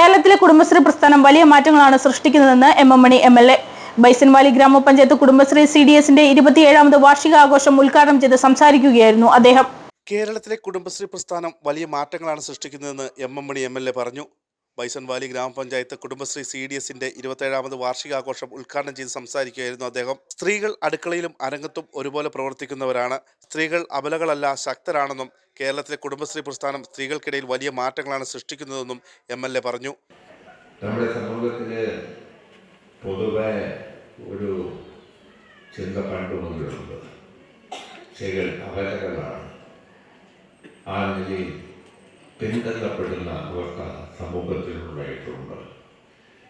കേരളത്തിലെ കുടുംബശ്രീ പ്രസ്ഥാനം വലിയ മാറ്റങ്ങളാണ് സൃഷ്ടിക്കുന്നതെന്ന് M M Mani M L A. Bison Valley ഗ്രാമപഞ്ചായത്ത് കുടുംബശ്രീ സി ഡി എസിന്റെ ഇരുപത്തിയേഴാമത് വാർഷികാഘോഷം ഉദ്ഘാടനം ചെയ്ത് സംസാരിക്കുകയായിരുന്നു അദ്ദേഹം. കേരളത്തിലെ കുടുംബശ്രീ പ്രസ്ഥാനം വലിയ മാറ്റങ്ങളാണ് സൃഷ്ടിക്കുന്നതെന്ന് M M Mani M L A പറഞ്ഞു. ബൈസൺ വാലി ഗ്രാമപഞ്ചായത്ത് കുടുംബശ്രീ സി ഡി എസിന്റെ ഇരുപത്തേഴാമത് വാർഷികാഘോഷം ഉദ്ഘാടനം ചെയ്ത് സംസാരിക്കുകയായിരുന്നു അദ്ദേഹം. സ്ത്രീകൾ അടുക്കളയിലും അരങ്ങത്തും ഒരുപോലെ പ്രവർത്തിക്കുന്നവരാണ്. സ്ത്രീകൾ അബലകളല്ല ശക്തരാണെന്നും കേരളത്തിലെ കുടുംബശ്രീ പ്രസ്ഥാനം സ്ത്രീകൾക്കിടയിൽ വലിയ മാറ്റങ്ങളാണ് സൃഷ്ടിക്കുന്നതെന്നും എം എൽ എ പറഞ്ഞു. നമ്മുടെ സമൂഹത്തിൽ പൊതുവെ ഒരു ചിന്ത പണ്ട് മുതലുണ്ട് ആ നിലയിൽ പിന്തള്ളപ്പെടുന്ന അവസ്ഥ സമൂഹത്തിലുണ്ടായിട്ടുണ്ട്.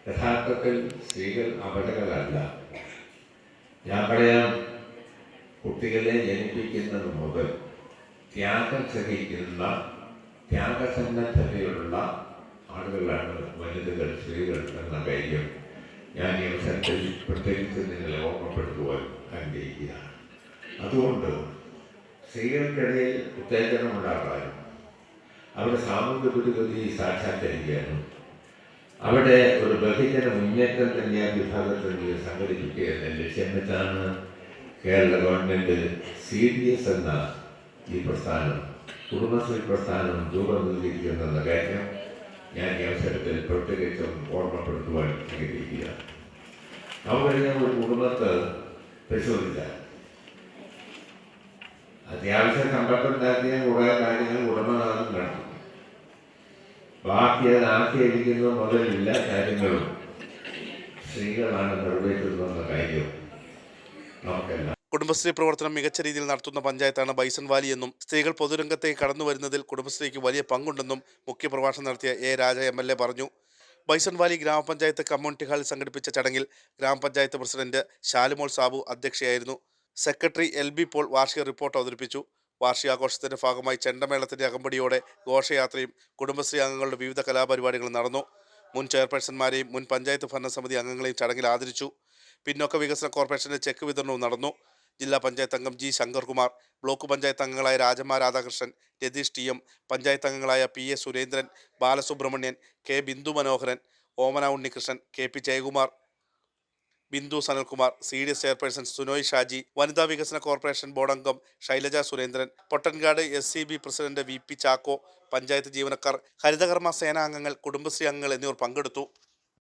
യഥാർത്ഥത്തിൽ സ്ത്രീകൾ അപകടങ്ങളല്ല ഞാൻ പറയാം കുട്ടികളെ ജനിപ്പിക്കുന്നത് മുതൽ ത്യാഗം സഹിക്കുന്ന ത്യാഗസന്നദ്ധതയുള്ള ആളുകളാണ് വനിതകൾ സ്ത്രീകൾ എന്ന കാര്യം ഞാൻ ഈ അവസരത്തിൽ പ്രത്യേകിച്ച് നിങ്ങളെ ഓർമ്മപ്പെടുത്തുവാൻ ആഗ്രഹിക്കുകയാണ്. അതുകൊണ്ട് സ്ത്രീകൾക്കിടയിൽ ഉത്തേജനം ഉണ്ടാകാനും അവരുടെ സാമൂഹിക പുരോഗതി സാക്ഷാത്കരിക്കുകയാണ് അവിടെ ഒരു ബഹുജന മുന്നേറ്റം തന്നെ വിഭാഗത്തിൽ സംഘടിപ്പിക്കുക എന്ന ലക്ഷ്യം വെച്ചാണ് Kerala government C D S എന്ന ഈ പ്രസ്ഥാനം കുടുംബശ്രീ പ്രസ്ഥാനം രൂപം നൽകിയിരിക്കുന്നെന്ന കാര്യം ഞാൻ ഈ അവസരത്തിൽ പ്രത്യേകിച്ചും ഓർമ്മപ്പെടുത്തുവാൻ ആഗ്രഹിക്കുകയാണ്. നമുക്കറിയാം ഒരു കുടുംബത്ത് പരിശോധിച്ചാൽ അത്യാവശ്യ സമ്പത്തുണ്ടാക്കിയ കുറേ കാര്യങ്ങൾ കുടുംബനാഥം കാണും ബാക്കി അത് ആക്കിയിരിക്കുന്ന മുതൽ എല്ലാ കാര്യങ്ങളും. സ്ത്രീകളാണ് നിറവേറ്റുന്നതെന്ന കാര്യം നമുക്കെല്ലാം കുടുംബശ്രീ പ്രവർത്തനം മികച്ച രീതിയിൽ നടത്തുന്ന പഞ്ചായത്താണ് ബൈസൺ വാലി എന്നും സ്ത്രീകൾ പൊതുരംഗത്തേക്ക് കടന്നു വരുന്നതിൽ കുടുംബശ്രീക്ക് വലിയ പങ്കുണ്ടെന്നും മുഖ്യപ്രഭാഷണം നടത്തിയ A Raja M L A പറഞ്ഞു. ബൈസൺ വാലി ഗ്രാമപഞ്ചായത്ത് കമ്മ്യൂണിറ്റി ഹാളിൽ സംഘടിപ്പിച്ച ചടങ്ങിൽ ഗ്രാമപഞ്ചായത്ത് പ്രസിഡന്റ് ശാലുമോൾ സാബു അധ്യക്ഷയായിരുന്നു. സെക്രട്ടറി എൽ ബി പോൾ വാർഷിക റിപ്പോർട്ട് അവതരിപ്പിച്ചു. വാർഷികാഘോഷത്തിന്റെ ഭാഗമായി ചെണ്ടമേളത്തിന്റെ അകമ്പടിയോടെ ഘോഷയാത്രയും കുടുംബശ്രീ അംഗങ്ങളുടെ വിവിധ കലാപരിപാടികളും നടന്നു. മുൻ ചെയർപേഴ്സൺമാരെയും മുൻ പഞ്ചായത്ത് ഭരണസമിതി അംഗങ്ങളെയും ചടങ്ങിൽ ആദരിച്ചു. പിന്നോക്ക വികസന കോർപ്പറേഷന്റെ ചെക്ക് വിതരണവും നടന്നു. ജില്ലാ പഞ്ചായത്ത് അംഗം ജി ശങ്കർകുമാർ ബ്ലോക്ക് പഞ്ചായത്ത് അംഗങ്ങളായ രാജമ്മ രാധാകൃഷ്ണൻ രതീഷ് ടി എം പഞ്ചായത്ത് അംഗങ്ങളായ P A Surendran Balasubramanian K Bindu Manoharan Omana Unnikrishnan K P Jayakumar Bindu Sanalkumar C D S chairperson Sunoy Shaji Vanitha Vikasana corporation board അംഗം Shailaja Surendran Pottankad S C B president V P Chacko panchayat ജീവനക്കാർ ഹരിതകർമ്മ സേനാംഗങ്ങൾ കുടുംബശ്രീ അംഗങ്ങൾ എന്നിവർ പങ്കെടുത്തു.